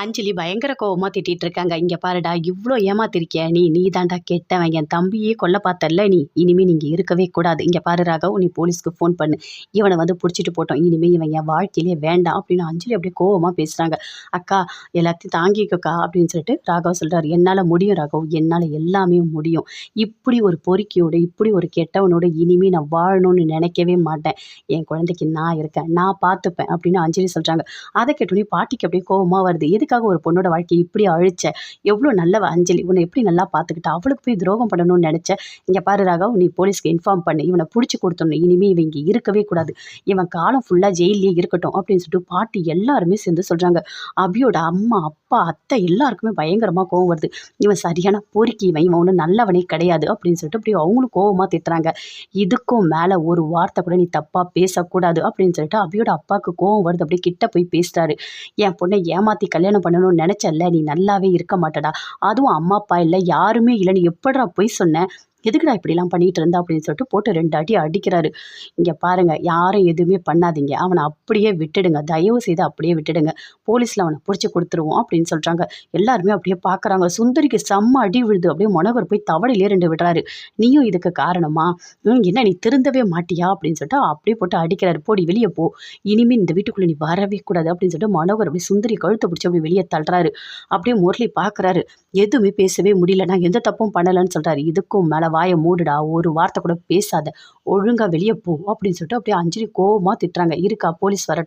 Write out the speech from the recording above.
அஞ்சலி பயங்கர கோவமாக திட்டிகிட்டு இருக்காங்க. இங்கே பாருடா இவ்வளோ ஏமாத்திருக்கிய நீ நீ தாண்டா கெட்டவன். என் தம்பியே கொல்ல பார்த்தல்ல நீ. இனிமேல் நீங்கள் இருக்கவே கூடாது. இங்கே பாரு ராகவ் நீ போலீஸ்க்கு ஃபோன் பண்ணு. இவனை வந்து பிடிச்சிட்டு போட்டோம். இனிமேல் இவன் என் வாழ்க்கையிலே வேண்டாம் அப்படின்னு அஞ்சலி அப்படியே கோவமாக பேசுகிறாங்க அக்கா எல்லாத்தையும் தாங்கிக்கோக்கா அப்படின்னு சொல்லிட்டு ராகவ் சொல்கிறார் என்னால் முடியும் ராகவ். என்னால் எல்லாமே முடியும். இப்படி ஒரு பொறுக்கியோட இப்படி ஒரு கெட்டவனோட இனிமேல் நான் வாழணும்னு நினைக்கவே மாட்டேன். என் குழந்தைக்கு நான் இருக்கேன். நான் பார்த்துப்பேன் அப்படின்னு அஞ்சலி சொல்கிறாங்க அதை கேட்டோடனே பாட்டிக்கு அப்படியே கோபமாக வருது. எதுக்காக ஒரு பொண்ணோட வாழ்க்கையை இப்படி அழிச்ச எவ்வளோ நல்லவ அஞ்சலி உன்னை எப்படி நல்லா பார்த்துக்கிட்ட அவளுக்கு போய் துரோகம் பண்ணணும்னு நினச்ச இங்கே பாரு ராகவ் நீ போலீஸ்க்கு இன்ஃபார்ம் பண்ணு இவனை பிடிச்சி கொடுத்தோன்னு இனிமேல் இவன் இங்கே இருக்கவே கூடாது. இவன் காலம் ஃபுல்லாக ஜெயிலே இருக்கட்டும் அப்படின்னு சொல்லிட்டு பாட்டி எல்லாருமே சேர்ந்து சொல்கிறாங்க அபியோட அம்மா அப்பா அத்தை எல்லாருக்குமே பயங்கரமாக கோவம் வருது. இவன் சரியான பொறுக்கி இவன் இவன் ஒன்றும் நல்லவனே கிடையாது அப்படின்னு சொல்லிட்டு அப்படி அவங்களும் கோவமாக திட்டுறாங்க. இதுக்கும் மேலே ஒரு வார்த்தை கூட நீ தப்பாக பேசக்கூடாது அப்படின்னு சொல்லிட்டு அபியோட அப்பாவுக்கு கோவம் வருது. அப்படியே கிட்ட போய் பேசுகிறாரு என் பொண்ணை ஏமாற்றி கல்யாணம் பண்ணணும்னு நினச்சல்ல நீ நல்லாவே இருக்க மாட்டடா. அதுவும் அம்மா அப்பா இல்லை யாருமே இல்லை. நீ எப்படிடா போய் சொன்ன? எதுக்குடா இப்படிலாம் பண்ணிகிட்டு இருந்தா அப்படின்னு சொல்லிட்டு போட்டு ரெண்டு அடி அடிக்கிறாரு. இங்கே பாருங்கள் யாரும் எதுவுமே பண்ணாதீங்க. அவனை அப்படியே விட்டுடுங்க. தயவு செய்து அப்படியே விட்டுடுங்க. போலீஸில் அவனை பிடிச்சி கொடுத்துருவோம் அப்படின்னு சொல்கிறாங்க எல்லாருமே அப்படியே பார்க்குறாங்க சுந்தரிக்கு செம்ம அடி விழுது. அப்படியே முனவர் போய் தவளையிலே ரெண்டு விடுறாரு. நீயும் இதுக்கு காரணமா? ம், என்ன நீ திருந்தவே மாட்டியா? அப்படின்னு சொல்லிட்டு அப்படியே போட்டு அடிக்கிறாரு. போடி வெளியே போ. இனிமேல் இந்த வீட்டுக்குள்ளே நீ வரவே கூடாது அப்படின்னு சொல்லிட்டு மனோகர் அப்படியே சுந்தரி கழுத்தை பிடிச்சி அப்படியே வெளியே தள்ளுறாரு. அப்படியே முரளி பார்க்குறாரு எதுவுமே பேசவே முடியல நான் எந்த தப்பும் பண்ணலைன்னு சொல்கிறாரு இதுக்கும் மேலே வாயை மூடுடா ஒரு வார்த்தை கூட பேசாத ஒழுங்காக வெளியே போ அப்படின்னு சொல்லிட்டு அப்படியே அஞ்சலி கோபமாக திட்டுறாங்க. இருக்கா போலீஸ் வரட்டும்.